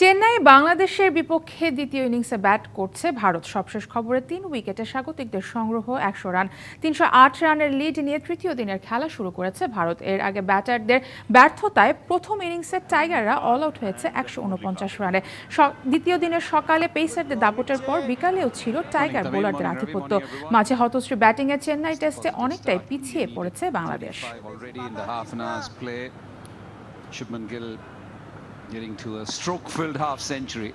চেন্নাই বাংলাদেশের বিপক্ষে দ্বিতীয় ইনিংসে ব্যাট করছে ভারত। সবশেষ খবরে তিন উইকেটে স্বাগতিকদের সংগ্রহ একশো রান। তিনশো আট রানের লিড নিয়ে তৃতীয় দিনের খেলা শুরু করেছে ভারত। এর আগে ব্যাটারদের ব্যর্থতায় প্রথম ইনিংসে টাইগাররা অল আউট হয়েছে একশো উনপঞ্চাশ রানে। দ্বিতীয় দিনের সকালে পেসারদের দাপটের পর বিকালেও ছিল টাইগার বোলারদের আধিপত্য। মাঝে হতশ্রী ব্যাটিংয়ে চেন্নাই টেস্টে অনেকটাই পিছিয়ে পড়েছে Bangladesh. Getting to a stroke-filled half century.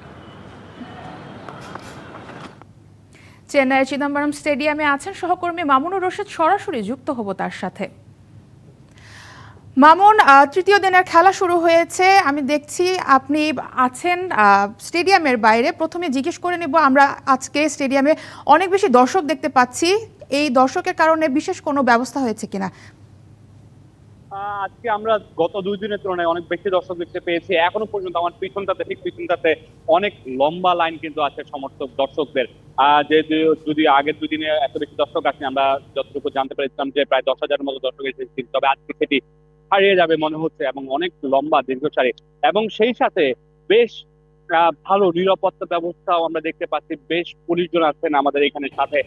চেন্নাইয়ের চিদম্বরম স্টেডিয়ামে আছেন সহকর্মী মামুনুর রশিদ, সরাসরি যুক্ত হব তার সাথে। মামুন তৃতীয় দিনের খেলা শুরু হয়েছে। আমি দেখছি আপনি আছেন স্টেডিয়ামের বাইরে। প্রথমে জিজ্ঞেস করে নেব, আমরা আজকে স্টেডিয়ামে অনেক বেশি দর্শক দেখতে পাচ্ছি। এই দর্শকের কারণে বিশেষ কোনো ব্যবস্থা হয়েছে কিনা? আজকে আমরা গত দুই দিনের তুলনায় অনেক বেশি দর্শক দেখতে পেয়েছি। এখনও পর্যন্ত আমার পিছনটাতে, ঠিক পিছনটাতে অনেক লম্বা লাইন কিন্তু আছে সমর্থক দর্শকদের। যে যদি আগের দুই দিনে এত বেশি দর্শক আসেন, আমরা যতটুকু জানতে পেরেছিলাম যে প্রায় দশ হাজারের মতো দর্শক এসেছিল তবে আজকে সেটি হারিয়ে যাবে মনে হচ্ছে এবং অনেক লম্বা দীর্ঘ সারি এবং সেই সাথে বেশ ভালো নিরাপত্তা ব্যবস্থাও আমরা দেখতে পাচ্ছি। বেশ পুলিশজন আছেন আমাদের এখানে সাথে।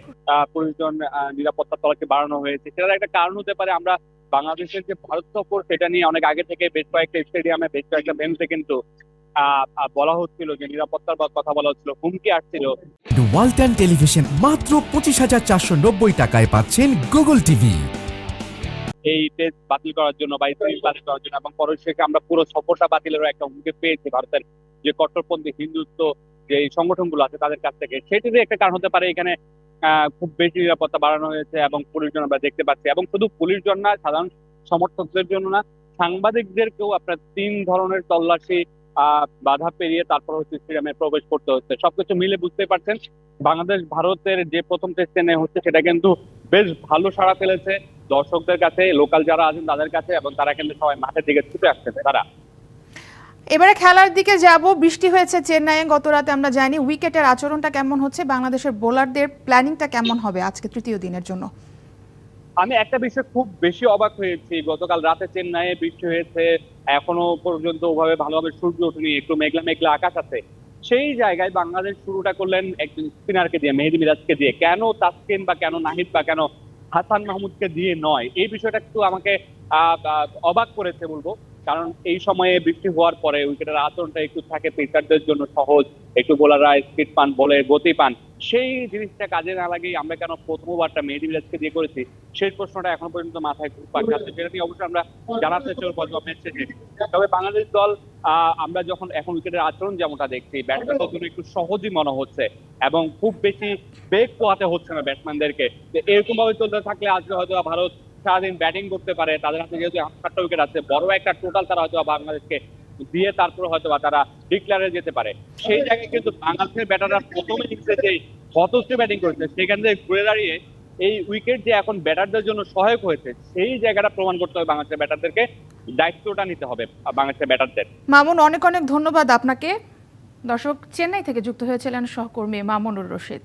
পুলিশজন নিরাপত্তা তলাকে বাড়ানো হয়েছে। সেটার একটা কারণ হতে পারে আমরা বাংলাদেশের যে ভারত সফর সেটা নিয়ে অনেক আগে থেকে বেশ কয়েকটা স্টেডিয়ামে বেশ কয়েকটা ভেন্যুতে কিন্তু বলা হচ্ছিল যে নিরাপত্তার কথা বলা হচ্ছিল হুমকি আসছিল। ওয়ালটন টেলিভিশন মাত্র পঁচিশ হাজার চারশো নব্বই টাকায় পাচ্ছেন গুগল টিভি এই টেস্ট বাতিল করার জন্য বা বাতিল করার জন্য এবং পরবর্তীতে আমরা পুরো সফরটা বাতিলেরও একটা হুমকি পেয়েছি ভারতের যে কট্টরপন্থী হিন্দুত্ব যে সংগঠনগুলো আছে তাদের কাছ থেকে। সেটিরই একটা কারণ হতে পারে এখানে খুব বেশি নিরাপত্তা বাড়ানো হয়েছে এবং পুলিশজন আমরা দেখতে পাচ্ছি। এবং শুধু পুলিশজন না, সাধারণ সমর্থকদের জন্য না, সাংবাদিকদেরকেও আপনার তিন ধরনের তল্লাশি বাধা পেরিয়ে তারপর হচ্ছে স্টেডিয়ামে প্রবেশ করতে হচ্ছে। সবকিছু মিলে বুঝতে পারছেন, বাংলাদেশ ভারতের যে প্রথম টেস্টে নেওয়া হচ্ছে, সেটা কিন্তু বেশ ভালো সাড়া ফেলেছে। দর্শকদের কাছে লোকাল যারা আছেন তাদের কাছে, এবং তারা কিন্তু সবাই মাঠের দিকে ছুটে আসছে। তারা এবারে খেলার দিকে যাব। বৃষ্টি হয়েছে চেন্নাইয়ে গত রাতে আমরা জানি উইকেটের আচরণটা কেমন হচ্ছে, বাংলাদেশের বোলারদের প্ল্যানিংটা কেমন হবে আজকে তৃতীয় দিনের জন্য? আমি একটা বিষয় খুব বেশি অবাক হয়েছি। গতকাল রাতে চেন্নাইয়ে বৃষ্টি হয়েছে, এখনও পর্যন্ত ওভাবে ভালোভাবে সূর্য ওঠেনি, একটু মেঘলা মেঘলা আকাশ আছে। সেই জায়গায় বাংলাদেশ শুরুটা করলেন একজন স্পিনারকে দিয়ে, মেহেদি মিরাজকে দিয়ে। কেন তাসকিন বা কেন নাহিদ বা কেন হাসান মাহমুদকে দিয়ে নয়? এই বিষয়টা একটু আমাকে অবাক করেছে বলব। কারণ এই সময়ে বৃষ্টি হওয়ার পরে উইকেটের আচরণটা একটু থাকে পেসারদের জন্য সহজ। একটু বোলাররা স্পিড পান বলে গতি পান। সেই জিনিসটা কাজে না লাগেই আমরা কেন প্রথম ওভারটা মেহেদি মিরাজকে দিয়ে করেছি? সেই প্রশ্নটা এখন পর্যন্ত মাথায় ঘুরপাক খাচ্ছে। সেটা নিয়ে অবশ্যই আমরা জানাতে চাই ম্যাচ শেষে তবে বাংলাদেশ দল আহ, আমরা যখন এখন উইকেটের আচরণ যেমনটা দেখছি ব্যাটসম্যানদের জন্য একটু সহজই মনে হচ্ছে এবং খুব বেশি বেগ পোয়াতে হচ্ছে না ব্যাটসম্যানদেরকে। এরকম ভাবে চলতে থাকলে আজকে হয়তো ভারত সারাদিন ব্যাটিং করতে পারে, তাদের হাতে যেহেতু সাতটা উইকেট আছে, বড় একটা টোটাল তারা হয়তো বাংলাদেশকে দিয়ে তারপরে হয়তো বা তারা ডিক্লারে যেতে পারে। সেই জায়গায় কিন্তু বাংলাদেশের ব্যাটাররা প্রথম ইনিংসে যে হতশ্রী ব্যাটিং করেছে, সেখান থেকে ঘুরে দাঁড়িয়ে এই উইকেট যে এখন ব্যাটারদের জন্য সহায়ক হয়েছে, সেই জায়গাটা প্রমাণ করতে হবে বাংলাদেশের ব্যাটারদেরকে দায়িত্বটা নিতে হবে বাংলাদেশের ব্যাটারদের মামুন, অনেক অনেক ধন্যবাদ আপনাকে। দর্শক, চেন্নাই থেকে যুক্ত হয়েছিলেন সহকর্মী মামুনুর রশিদ।